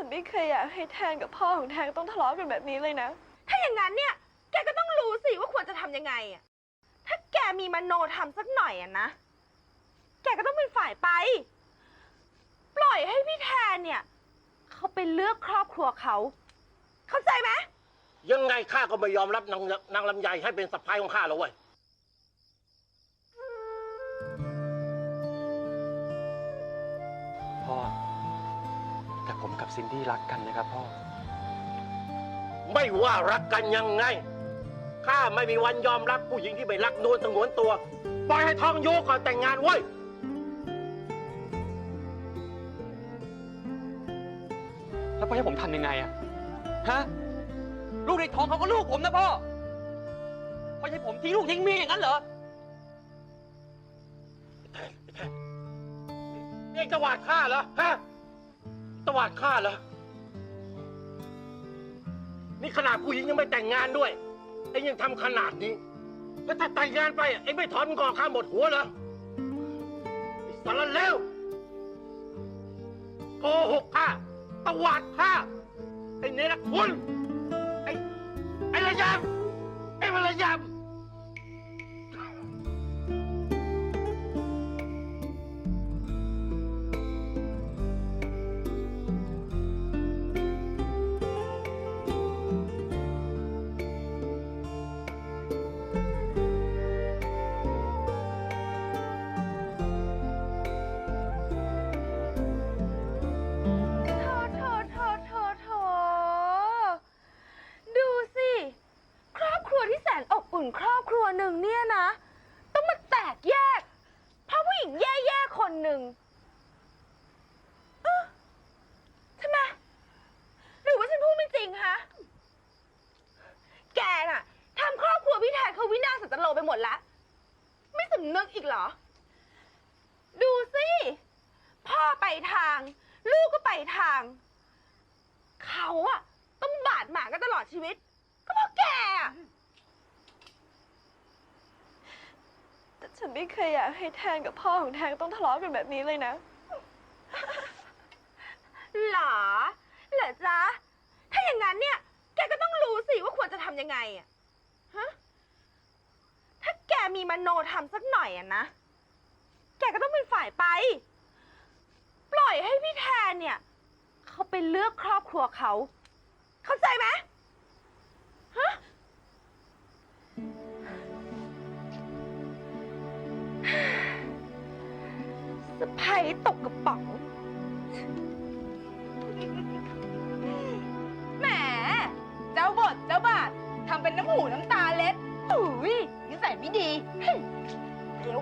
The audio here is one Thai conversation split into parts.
ฉันไม่เคยอยากให้แทนกับพ่อของแทนต้องทะเลาะกันแบบนี้เลยนะ ถ้าอย่างนั้นเนี่ย แกก็ต้องรู้สิว่าควรจะทำยังไงอะถ้าแกมีมโนทำสักหน่อยอะนะ แกก็ต้องเป็นฝ่ายไป ปล่อยให้พี่แทนเนี่ย เขาไปเลือกครอบครัวเขา เข้าใจไหม ยังไงข้าก็ไม่ยอมรับนางนางลำไยให้เป็นสะพ้ายของข้าแล้วเว้ย พ่อ แต่ผมกับซินดี้รักกันนะครับพ่อ ไม่ว่ารักกันยังไง ข้าไม่มีวันยอมรับผู้หญิงที่ไม่รักนวลสงวนตัว ปล่อยให้ทองโยก่อนแต่งงานเว้ย แล้วพ่อให้ผมทำยังไงอะฮะ ลูกในท้องเขาก็ลูกผมนะพ่อ พ่อให้ผมทิ้งลูกทิ้งเมียอย่างนั้นเหรอแทนแทนนี่จะหวาดข้าเหรอฮะ จะหวาดข้าเหรอ นี่ขนาดผู้หญิงยังไม่แต่งงานด้วย เอ็งยังทำขนาดนี้ แล้วถ้าแต่งงานไป เอ็งไม่ถอนงอกข้าหมดหัวเหรอไอ้สารเลวโกหกข้าตวาดข้าไอ้เนรคุณไอ้ไอ้ระยำไอ้มระยำ อุ่นครอบครัวหนึ่งเนี่ยนะ ต้องมาแตกแยก เพราะผู้หญิงแย่ๆคนหนึ่งเอ๊ะทำไมหรือว่าฉันพูดไม่จริงฮะแกน่ะทำครอบครัวพี่แทนเขาวินาศสันตโลไปหมดแล้วไม่สำนึกอีกเหรอ ดูสิ พ่อไปทาง ลูกก็ไปทาง เขาอะต้องบาดหมางกันตลอดชีวิต ก็เพราะแกอะ แต่ฉั นไม่เคยอยากให้แทนกับพ่อของแทนต้องทะเลาะกันแบบนี้เลยนะ หรอเหรอจ๊ะ ถ้าอย่างนั้นเนี่ย แกก็ต้องรู้สิว่าควรจะทำยังไงอะฮะ ถ้าแกมีมโนทำสักหน่อยอะนะ แกก็ต้องเป็นฝ่ายไป ปล่อยให้พี่แทนเนี่ย เขาไปเลือกครอบครัวเขาเข้า สะพายตกกระป๋องแหม เจ้าบทเจ้าบาททำเป็นน้ำหูน้ำตาเล็ดอุ้ยนิสัยไม่ดีเฮ้ยเร็ว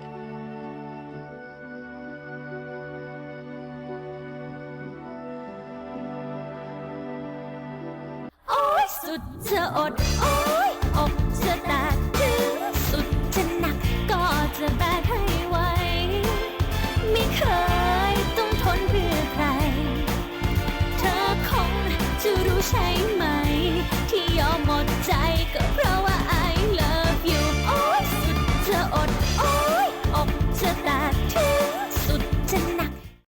โอ้ยสุดจะอด โอ้ยอก